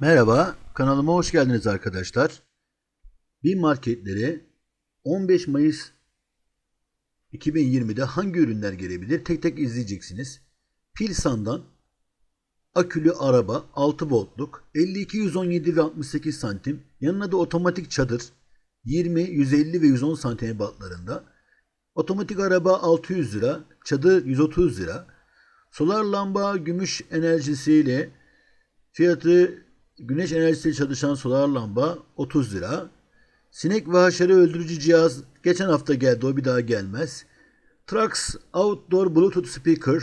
Merhaba, kanalıma hoş geldiniz arkadaşlar. Bir marketlere 15 Mayıs 2020'de hangi ürünler gelebilir tek tek izleyeceksiniz. Pilsan'dan akülü araba 6 voltluk 52 117 ve 68 santim yanına da otomatik çadır 20 150 ve 110 santim ebatlarında. Otomatik araba 600 lira, çadır 130 lira. Solar lamba gümüş enerjisiyle Fiyatı güneş enerjisiyle çalışan solar lamba 30 lira. Sinek ve haşere öldürücü cihaz geçen hafta geldi o bir daha gelmez. Trax Outdoor Bluetooth Speaker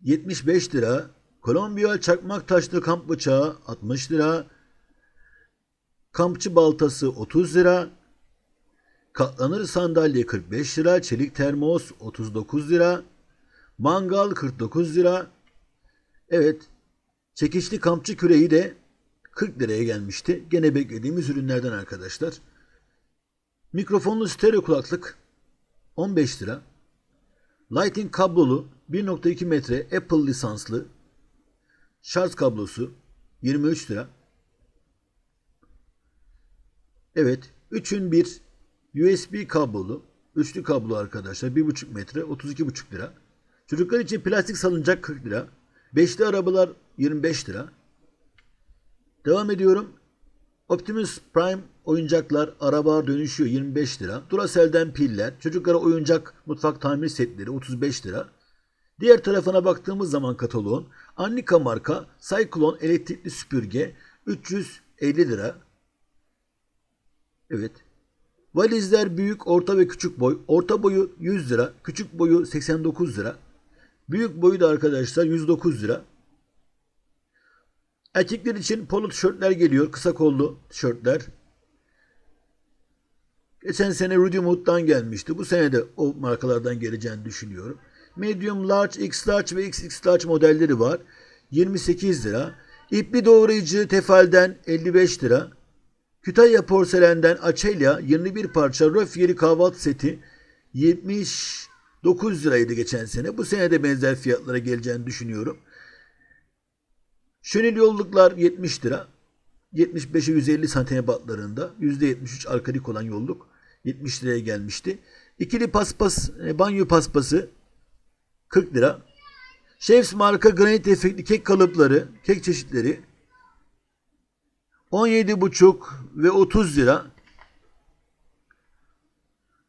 75 lira. Kolombiya çakmak taşlı kamp bıçağı 60 lira. Kampçı baltası 30 lira. Katlanır sandalye 45 lira. Çelik termos 39 lira. Mangal 49 lira. Evet Çekişli kampçı küreği de 40 liraya gelmişti. Gene beklediğimiz ürünlerden arkadaşlar. Mikrofonlu stereo kulaklık 15 lira. Lighting kablolu 1.2 metre Apple lisanslı şarj kablosu 23 lira. Evet, 3'ün 1 USB kablolu, üçlü kablo arkadaşlar 1.5 metre 32.5 lira. Çocuklar için plastik salıncak 40 lira. Beşli arabalar 25 lira. Devam ediyorum. Optimus Prime oyuncaklar, arabalar dönüşüyor 25 lira. Duracell'den piller, çocuklara oyuncak mutfak tamir setleri 35 lira. Diğer tarafına baktığımız zaman kataloğun Annika marka Cyclone elektrikli süpürge 350 lira. Evet. Valizler büyük, orta ve küçük boy. Orta boyu 100 lira, küçük boyu 89 lira. Büyük boyu da arkadaşlar 109 lira. Erkekler için polo tişörtler geliyor. Kısa kollu tişörtler. Geçen sene Rudy Mood'dan gelmişti. Bu sene de o markalardan geleceğini düşünüyorum. Medium, Large, X Large ve XX Large modelleri var. 28 lira. İpli doğrayıcı Tefal'den 55 lira. Kütahya Porselen'den Açelya 21 parça röf kahvaltı seti 79 liraydı geçen sene. Bu sene de benzer fiyatlara geleceğini düşünüyorum. Şönil yolluklar 70 lira. 75'e 150 santim ebatlarında. %73 arkadik olan yolluk 70 liraya gelmişti. İkili paspas, e, banyo paspası 40 lira. Chef's marka granit efektli kek kalıpları, kek çeşitleri 17,5 ve 30 lira.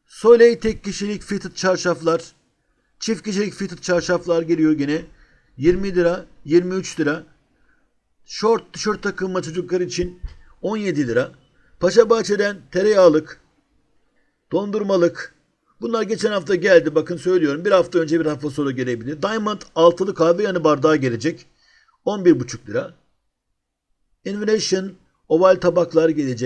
Soleil tek kişilik fitted çarşaflar, çift kişilik fitted çarşaflar geliyor gene. 20 lira, 23 lira. Short tişört takımı çocuklar için 17 lira. Paşa Bahçe'den tereyağlık, dondurmalık. Bunlar geçen hafta geldi bakın söylüyorum. Bir hafta önce bir hafta sonra gelebilir. Diamond altılı kahve yanı bardağı gelecek. 11,5 lira. Innovation oval tabaklar gelecek.